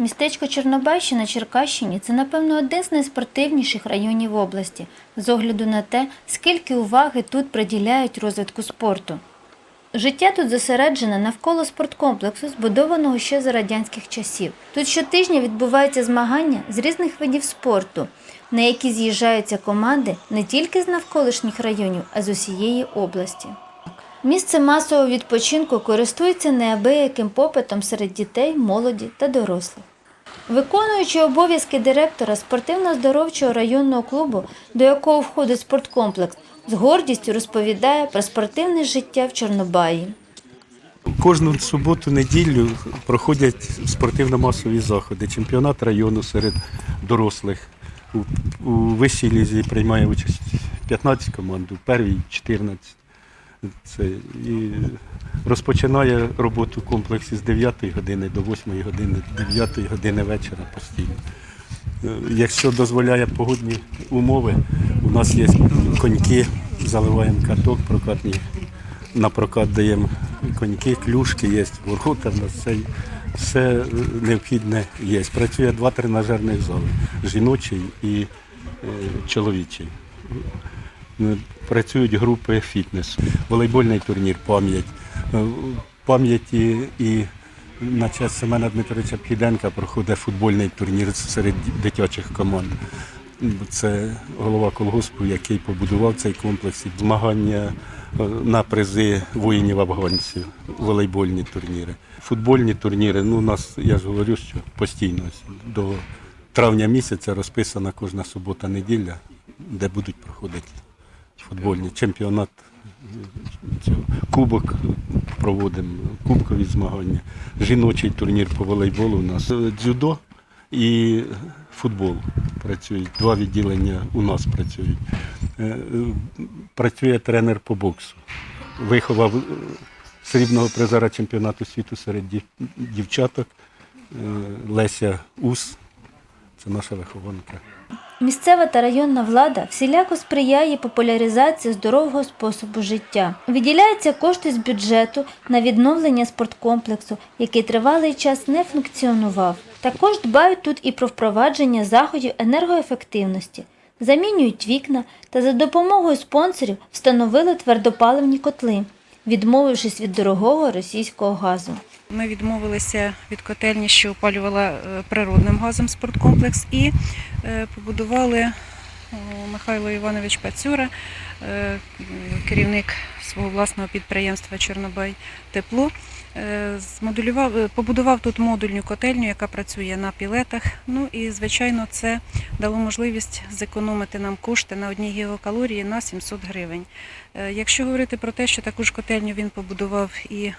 Містечко Чорнобайщина на Черкащині це, напевно, один з найспортивніших районів області, з огляду на те, скільки уваги тут приділяють розвитку спорту. Життя тут зосереджене навколо спорткомплексу, збудованого ще за радянських часів. Тут щотижня відбуваються змагання з різних видів спорту, на які з'їжджаються команди не тільки з навколишніх районів, а з усієї області. Місце масового відпочинку користується неабияким попитом серед дітей, молоді та дорослих. Виконуючи обов'язки директора спортивно-здоровчого районного клубу, до якого входить спорткомплекс, з гордістю розповідає про спортивне життя в Чорнобаї. Кожну суботу-неділю проходять спортивно-масові заходи. Чемпіонат району серед дорослих. У, вищій лізі приймає участь 15 команд, у первій 14. Це, і розпочинає роботу комплекс з 9 години до 8 години, 9 години вечора постійно. Е, Якщо дозволяє погодні умови, у нас є коньки, заливаємо каток прокатні, на прокат даємо коньки, клюшки є, ворота, в нас все, все необхідне є. Працює два тренажерних зали жіночий і е, чоловічий. Працюють групи фітнесу, волейбольний турнір, пам'ять. Е, Пам'яті і на честь Семена Дмитровича Піденка проходить футбольний турнір серед дитячих команд. Це голова колгоспу, який побудував цей комплекс. І Змагання е, на призи воїнів афганців, волейбольні турніри. Футбольні турніри, ну у нас, я ж говорю, що постійно до травня місяця розписана кожна субота-неділя, де будуть проходити футбольні чемпіонат, кубок проводимо, кубкові змагання, жіночий турнір по волейболу у нас, дзюдо і футбол працюють. Два відділення у нас працюють. Е, Працює тренер по боксу. Виховав е, срібного призера чемпіонату світу серед дівчаток е, Леся Ус. Це наша вихованка. Місцева та районна влада всіляко сприяє популяризації здорового способу життя. Виділяються кошти з бюджету на відновлення спорткомплексу, який тривалий час не функціонував. Також дбають тут і про впровадження заходів енергоефективності, замінюють вікна та за допомогою спонсорів встановили твердопаливні котли, відмовившись від дорогого російського газу. Ми відмовилися від котельні, що опалювала е, природним газом спорткомплекс, і е, побудували Михайло Іванович Пацюра, е, керівник свого власного підприємства Чорнобай Тепло. Е, Змодулював, е, побудував тут модульну котельню, яка працює на пілетах. Ну і звичайно, це дало можливість зекономити нам кошти на одній гігакалорії на 700 гривень. Е, Якщо говорити про те, що таку ж котельню він побудував і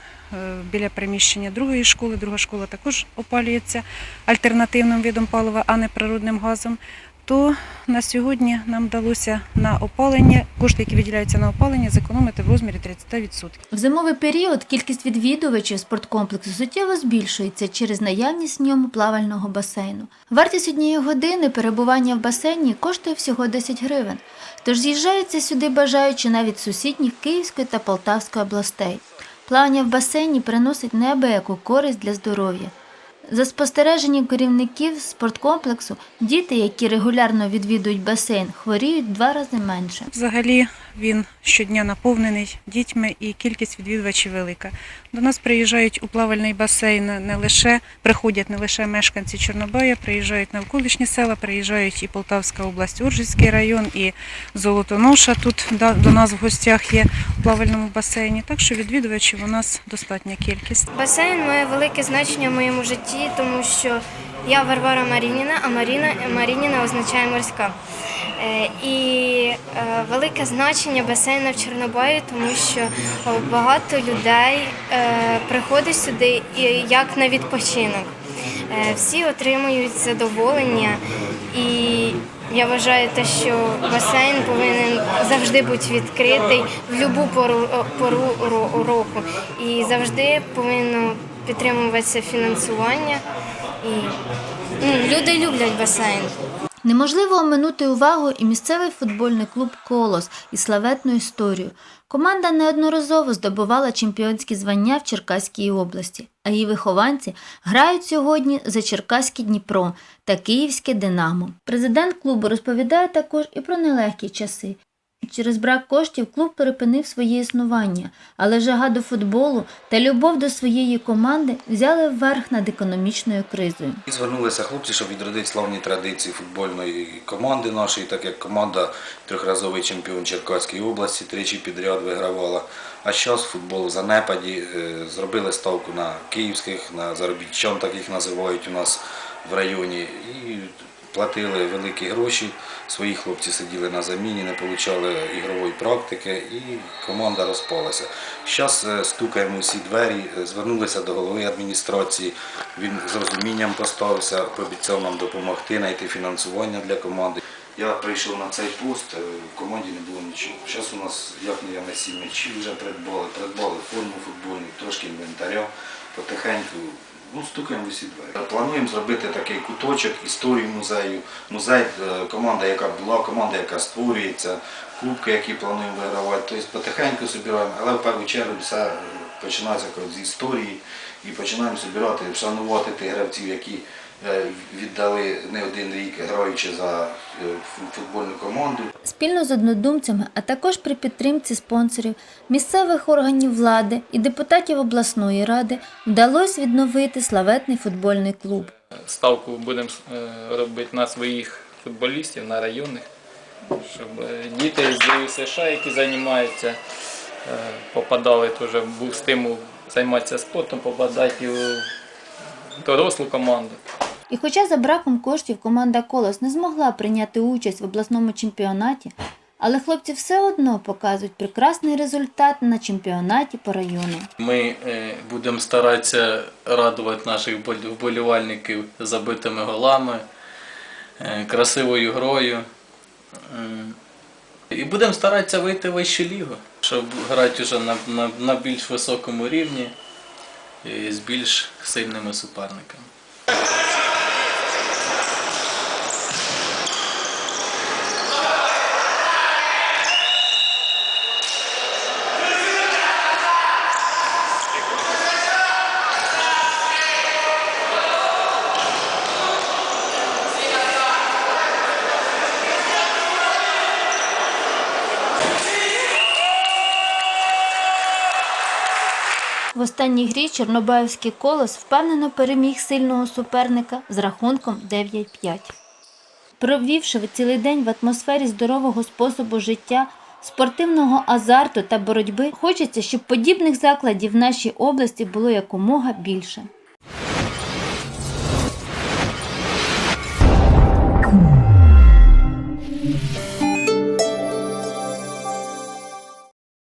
біля приміщення другої школи, друга школа також опалюється альтернативним видом палива, а не природним газом, то на сьогодні нам вдалося на опалення, кошти, які виділяються на опалення, зекономити в розмірі 30%. В зимовий період кількість відвідувачів спорткомплексу суттєво збільшується через наявність в ньому плавального басейну. Вартість однієї години перебування в басейні коштує всього 10 гривень. Тож з'їжджаються сюди бажаючи навіть сусідніх Київської та Полтавської областей. Плавання в басейні приносить неабияку користь для здоров'я. За спостереженням керівників спорткомплексу, діти, які регулярно відвідують басейн, хворіють два рази менше. Взагалі він щодня наповнений дітьми і кількість відвідувачів велика. До нас приїжджають у плавальний басейн не лише приходять не лише мешканці Чорнобая, приїжджають навколишні села, приїжджають і Полтавська область, Оржицький район, і Золотоноша. Тут да, до нас в гостях є у плавальному басейні. Так що відвідувачів у нас достатня кількість. Басейн має велике значення в моєму житті, тому що я Варвара Марініна, а Маріна, Марініна означає морська. Е, І е, велике значення басейну в Чорнобаї, тому що багато людей е, приходить сюди як на відпочинок. Всі отримують задоволення, і я вважаю те, що басейн повинен завжди бути відкритий в будь-яку пору, пору року. І завжди повинно підтримуватися фінансування. І ну, люди люблять басейн. Неможливо оминути увагу і місцевий футбольний клуб Колос із славетною історією. Команда неодноразово здобувала чемпіонські звання в Черкаській області, а її вихованці грають сьогодні за Черкаське Дніпро та Київське Динамо. Президент клубу розповідає також і про нелегкі часи. Через брак коштів клуб припинив своє існування, але жага до футболу та любов до своєї команди взяли вверх над економічною кризою. І звернулися хлопці, щоб відродити славні традиції футбольної команди нашої, так як команда трьохразовий чемпіон Черкаської області, тричі підряд вигравала. А зараз футбол в занепаді. Е, Зробили ставку на київських, на заробітчан, так їх називають у нас в районі. І платили великі гроші. Свої хлопці сиділи на заміні, не отримали ігрової практики і команда розпалася. Зараз стукаємо усі двері, е, звернулися до голови адміністрації. Він з розумінням поставився, пообіцяв нам допомогти, знайти фінансування для команди. Я прийшов на цей пост, е, в команді не було нічого. Зараз у нас як не я на сім м'ячів вже придбали, придбали форму футбольну, трошки інвентаря, потихеньку. Ну, стукаємо усі двері. Плануємо зробити такий куточок історії музею. Музей, е, команда, яка була, команда, яка створюється, кубки, які плануємо вигравати. Тобто потихеньку збираємо, але в першу чергу все починається з історії і починаємо збирати, вшанувати тих гравців, які віддали не один рік, граючи за е, футбольну команду. Спільно з однодумцями, а також при підтримці спонсорів, місцевих органів влади і депутатів обласної ради вдалося відновити славетний футбольний клуб. ставку будемо е, робити на своїх футболістів, на районних, щоб е, діти з ДЮСШ, які займаються, е, попадали теж, був стимул займатися спортом, попадати у дорослу команду. І хоча за браком коштів команда Колос не змогла прийняти участь в обласному чемпіонаті, але хлопці все одно показують прекрасний результат на чемпіонаті по району. Ми е, будемо старатися радувати наших вболівальників забитими голами, е, красивою грою. І будемо старатися вийти в вищу лігу, щоб грати вже на, на, на більш високому рівні і з більш сильними суперниками. В останній грі Чорнобаївський колос впевнено переміг сильного суперника з рахунком 9-5. Провівши цілий день в атмосфері здорового способу життя, спортивного азарту та боротьби, хочеться, щоб подібних закладів в нашій області було якомога більше.